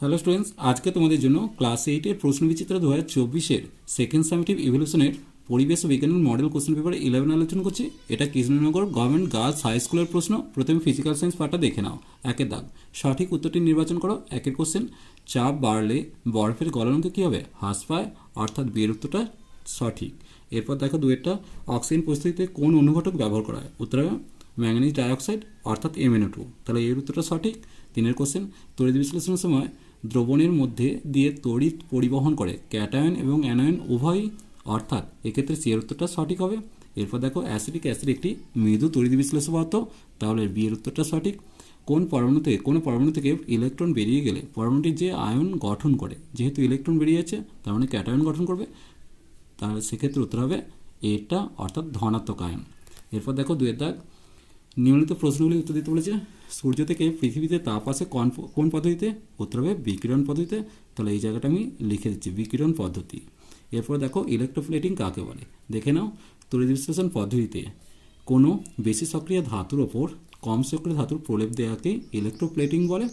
Hello students আজকে তোমাদের জন্য ক্লাস এইটের প্রশ্নবিচিত্র দু হাজার চব্বিশের সেকেন্ড সামিটিভ ইভলিউশনের পরিবেশ বিজ্ঞানের মডেল কোশ্চেন পেপার ইলেভেন আলোচনা করছি। এটা কৃষ্ণনগর গভর্নমেন্ট গার্লস হাই স্কুলের প্রশ্ন। প্রথমে ফিজিক্যাল সায়েন্স পার্টটা দেখে নাও। একের দাগ। সঠিক উত্তরটি নির্বাচন করো। একের কোশ্চেন চাপ বাড়লে বরফের গলনাঙ্ক কী হবে? হ্রাস পায়, অর্থাৎ বিয়ের উত্তরটা সঠিক। এরপর দেখো দুয়েরটা অক্সিজেন পরিস্থিতিতে কোন অনুঘটক ব্যবহার করা হয়? উত্তরে ম্যাঙ্গানিজ ডাইঅক্সাইড অর্থাৎ এমএনও টু তাহলে এর উত্তরটা সঠিক। তিনের কোশ্চেন তড়িৎ বিশ্লেষণের সময় দ্রবণের মধ্যে দিয়ে তড়িৎ পরিবহন করে। ক্যাটায়ন এবং অ্যানায়ন উভয়ই, অর্থাৎ এক্ষেত্রে সিয়ের উত্তরটা সঠিক হবে। এরপর দেখো অ্যাসিডিক অ্যাসিড একটি মৃদু তড়িৎ বিশ্লেষণ পদার্থ, তাহলে বিয়ের উত্তরটা সঠিক। কোন পরমাণু থেকে কোনো পরমাণু থেকে ইলেকট্রন বেরিয়ে গেলে পরমাণুটি যে আয়ন গঠন করে, যেহেতু ইলেকট্রন বেরিয়ে যাচ্ছে, তার মানে ক্যাটায়ন গঠন করবে। তাহলে সেক্ষেত্রে উত্তর হবে এটা, অর্থাৎ ধনাত্মক আয়ন। এরপর দেখো, দুয়ের দাগ। নিয়মিত প্রশ্নগুলি উত্তর দিতে বলেছে, সূর্য থেকে পৃথিবীতে তাপ আসে কোন কোন পদ্ধতিতে? উত্তর হবে বিকিরণ পদ্ধতিতে। তাহলে এই জায়গাটা আমি লিখে দিচ্ছি, বিকিরণ পদ্ধতি। এরপর দেখো ইলেকট্রোপ্লেটিং কাকে বলে? দেখে নাও তড়িৎ বিশ্লেষণ পদ্ধতিতে কোনো বেশি সক্রিয় ধাতুর ওপর কম সক্রিয় ধাতুর প্রলেপ দেওয়াকে ইলেকট্রোপ্লেটিং বলে।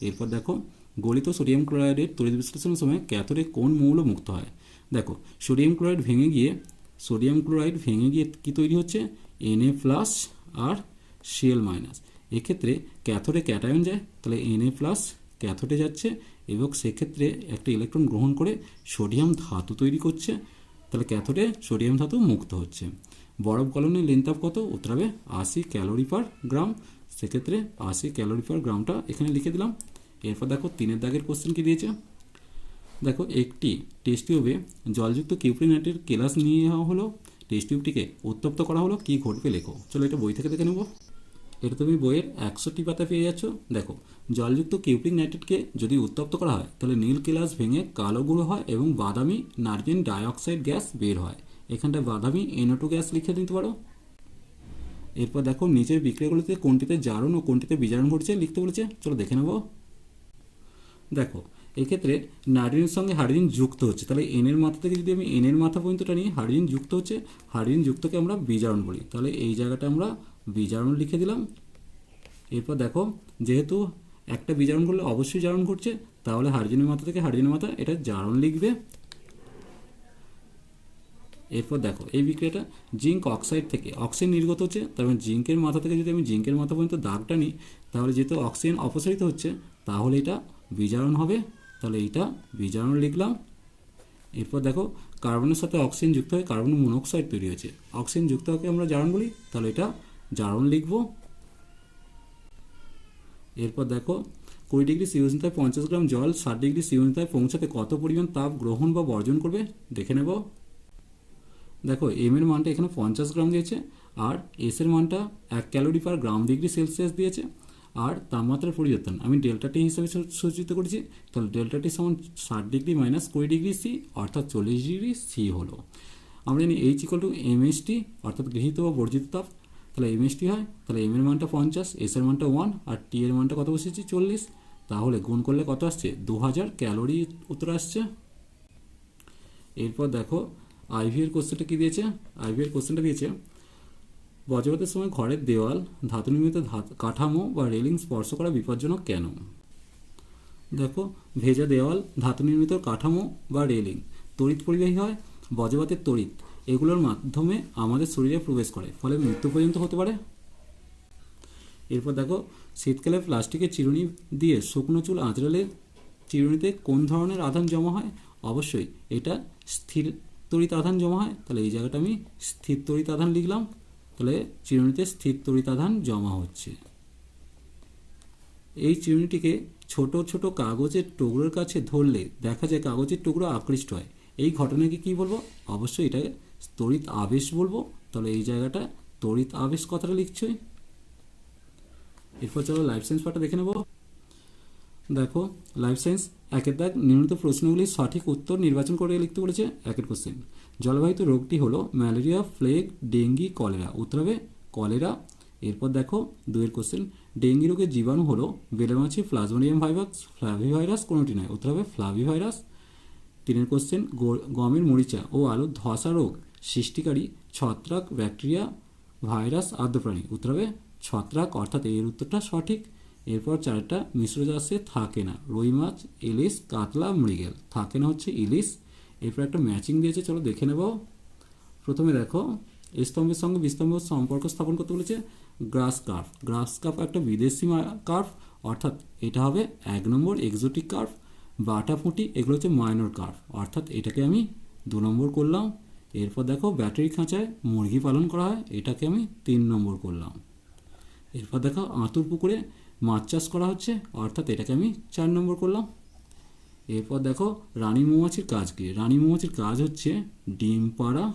এরপর দেখো, গলিত সোডিয়াম ক্লোরাইডের তড়িৎ বিশ্লেষণের সময় ক্যাথোডে কোন মৌল মুক্ত হয়? দেখো, সোডিয়াম ক্লোরাইড ভেঙে গিয়ে, সোডিয়াম ক্লোরাইড ভেঙে গিয়ে কী তৈরি হচ্ছে? এনএ প্লাস আর সিএল মাইনাস এক্ষেত্রে ক্যাথোডে ক্যাটায়ন যায়, তাহলে এনএ প্লাস ক্যাথোডে যাচ্ছে এবং সেক্ষেত্রে একটা ইলেকট্রন গ্রহণ করে সোডিয়াম ধাতু তৈরি করছে, তাহলে ক্যাথোডে সোডিয়াম ধাতু মুক্ত হচ্ছে। বরফ গলনের লেন্থ অফ কত? উত্তর হবে আশি ক্যালোরি পার গ্রাম সেক্ষেত্রে আশি ক্যালোরি পার গ্রামটা এখানে লিখে দিলাম। এরপর দেখো তিনের দাগের কোশ্চেন কি দিয়েছে? দেখো একটি টেস্ট টিউবে জলযুক্ত কিউপ্রিনাইটের কেলাস নিয়ে যাওয়া হলো। টেস্ট টিউবটিকে উত্তপ্ত করা হলো। কী ঘটবে লেখো। চলো এটা বই থেকে দেখে নেব। এটা তুমি বইয়ের একশোটি পাতা পেয়ে যাচ্ছ। দেখো, জলযুক্ত কিউপ্রিক নাইট্রেটকে যদি উত্তপ্ত করা হয়, তাহলে নীল কেলাস ভেঙে কালো গুঁড়ো হয় এবং বাদামি নার্জেন ডাইঅক্সাইড গ্যাস বের হয়। এখানটায় বাদামি এনোটো গ্যাস লিখে দিতে পারো। এরপর দেখো, নিচের বিক্রিয়াগুলিতে কোনটিতে জারণ ও কোনটিতে বিজারণ ঘটছে লিখতে বলেছে। চলো দেখে নেব। দেখো, এক্ষেত্রে নাইট্রোজেনের সঙ্গে হাইড্রোজেন যুক্ত হচ্ছে। তাহলে এনের মাথা থেকে যদি আমি এনের মাথা পর্যন্ত টানি, হাইড্রোজেন যুক্ত হচ্ছে, হাইড্রোজেন যুক্তকে আমরা বিজারণ বলি। তাহলে এই জায়গাটা আমরা বিজারণ লিখে দিলাম। এরপর দেখো, যেহেতু একটা বিজারণ করলে অবশ্যই জারণ ঘটছে, তাহলে হাইড্রোজেনের মাথা থেকে হাইড্রোজেনের মাথা এটা জারণ লিখবে। এরপর দেখো, এই বিক্রিয়াটা জিঙ্ক অক্সাইড থেকে, অক্সিজেন নির্গত হচ্ছে, তার মানে জিঙ্কের মাথা থেকে যদি আমি জিঙ্কের মাথা পর্যন্ত দাগটা নিই, তাহলে যেহেতু অক্সিজেন অপসারিত হচ্ছে, তাহলে এটা বিজারণ হবে। তাহলে এইটা বিজারণ লিখলাম। এরপর দেখো, কার্বনের সাথে অক্সিজেন যুক্ত হয়ে কার্বন মনোক্সাইড তৈরি হয়েছে। অক্সিজেন যুক্ত হয়ে আমরা জারণ বলি, তাহলে এটা জারণ লিখব। এরপর দেখো, কুড়ি ডিগ্রি সি উষ্ণতায় পঞ্চাশ গ্রাম জল, ষাট ডিগ্রি সি উষ্ণতায় পৌঁছাতে কত পরিমাণ তাপ গ্রহণ বা বর্জন করবে দেখে নেব। দেখো এম এর মানটা এখানে পঞ্চাশ গ্রাম দিয়েছে, আর এস এর মানটা এক calorie per gram degree Celsius দিয়েছে, আর তাপমাত্রার পরিবর্তন। আমি ডেল্টাটি হিসাবে সূচিত করেছি, তাহলে ডেল্টাটি সমান ষাট ডিগ্রি মাইনাস কুড়ি ডিগ্রি সি অর্থাৎ চল্লিশ ডিগ্রি সি হলো। আমরা জানি H equal to M S T অর্থাৎ গৃহীত বা বর্জিত তাপ তাহলে এম এস টি হয়, তাহলে এম এর মানটা পঞ্চাশ এস এর মানটা ওয়ান আর টি এর মানটা কত বসেছি? চল্লিশ। তাহলে গুণ করলে কত আসছে? দু হাজার ক্যালোরি উত্তর আসছে। এরপর দেখো আইভি এর কোশ্চেনটা কী দিয়েছে? আইভি এর কোশ্চেনটা দিয়েছে, বজ্রপাতের সময় ঘরের দেওয়াল, ধাতু নির্মিত কাঠামো বা রেলিং স্পর্শ করা বিপজ্জনক কেন? দেখো, ভেজা দেওয়াল, ধাতু নির্মিত কাঠামো বা রেলিং তড়িৎ পরিবাহী হয় বজ্রপাতের তড়িৎ। এগুলোর মাধ্যমে আমাদের শরীরে প্রবেশ করে, ফলে মৃত্যু পর্যন্ত হতে পারে। এরপর দেখো, শীতকালে প্লাস্টিকের চিরুনি দিয়ে শুকনো চুল আঁচড়ালে চিরুনিতে কোন ধরনের আধান জমা হয়? অবশ্যই এটা স্থির তড়িৎ আধান জমা হয়। তাহলে এই জায়গাটা আমি স্থির তড়িৎ আধান লিখলাম। তাহলে চিরুনিতে স্থির তড়িতাধান জমা হচ্ছে। এই চিরুনিটিকে ছোট ছোট কাগজের টুকরোর কাছে ধরলে দেখা যায় কাগজের টুকরো আকৃষ্ট হয়। এই ঘটনাকে কি বলব? অবশ্যই এটাকে তড়িৎ আবেশ বলব, তাহলে এই জায়গাটা তড়িৎ আবেশ কথাটা লিখছই এরপর চলো লাইফ সায়েন্স পার্টটা দেখে নেব। দেখো লাইফ সায়েন্স একের দাগ নির্মিত প্রশ্নগুলির সঠিক উত্তর নির্বাচন করে লিখতে বলেছে একের কোশ্চেন জলবাহিত রোগটি হলো ম্যালেরিয়া, ফ্লেগ, ডেঙ্গি, কলেরা। উত্তর হবে কলেরা। এরপর দেখো দুয়ের কোশ্চেন ডেঙ্গি রোগের জীবাণু হলো বেলেমাছি প্লাজমোডিয়াম ভাইরাস ফ্লাভি ভাইরাস কোনোটি নয়। উত্তর হবে ফ্লাভি ভাইরাস তিনের কোশ্চেন গমের মরিচা ও আলুর ধসা রোগ। সৃষ্টিকারী ছত্রাক, ব্যাকটেরিয়া, ভাইরাস আদ্যপ্রাণী উত্তর হবে ছত্রাক, অর্থাৎ এর উত্তরটা সঠিক। এরপর চারটা মিশ্র আসছে থাকে না। রুই মাছ, ইলিশ, কাতলা, মৃগেল। থাকে না হচ্ছে ইলিশ। এরপর একটা ম্যাচিং দিয়েছে, চলো দেখে নেব। প্রথমে দেখো, স্তম্ভের সঙ্গে বিস্তম্ভ সম্পর্ক স্থাপন করতে বলেছে গ্রাস কার্ভ গ্রাস কার্ভ একটা বিদেশি কার্ভ অর্থাৎ এটা হবে এক নম্বর এক্সোটিক কার্ভ বাটা ফুটি এগুলো হচ্ছে মাইনর কার্ভ অর্থাৎ এটাকে আমি দু নম্বর করলাম। এরপর দেখো ব্যাটারি খাঁচায় মুরগি পালন করা হয়, এটাকে আমি তিন নম্বর করলাম। এরপর দেখো আঁতুর পুকুরে মাছ চাষ করা হচ্ছে, অর্থাৎ এটাকে আমি চার নম্বর করলাম। এরপর দেখো রানী মৌমাছির কাজ কী? রানী মৌমাছির কাজ হচ্ছে ডিম পাড়া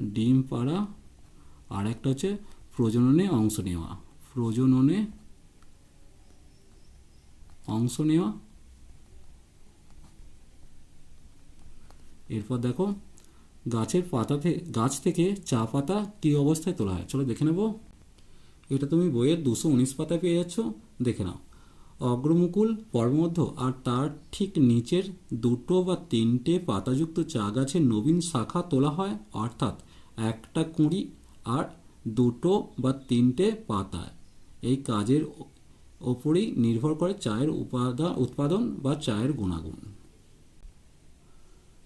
ডিম পাড়া, আর একটা হচ্ছে প্রজননে অংশ নেওয়া। প্রজননে অংশ নেওয়া। এরপর দেখো গাছের পাতা থেকে গাছ থেকে চা পাতা কী অবস্থায় তোলা হয়? চলো দেখে নেব। এটা তুমি বইয়ের দুশো উনিশ পাতায় পেয়ে যাচ্ছ। দেখে নাও। অগ্রমুকুল পর্বমধ্য আর তার ঠিক নিচের দুটো বা তিনটে পাতাযুক্ত চা গাছের নবীন শাখা তোলা হয়। অর্থাৎ একটা কুঁড়ি আর দুটো বা তিনটে পাতায় এই কাজের ওপরেই নির্ভর করে চায়ের উপাদান উৎপাদন বা চায়ের গুণাগুণ।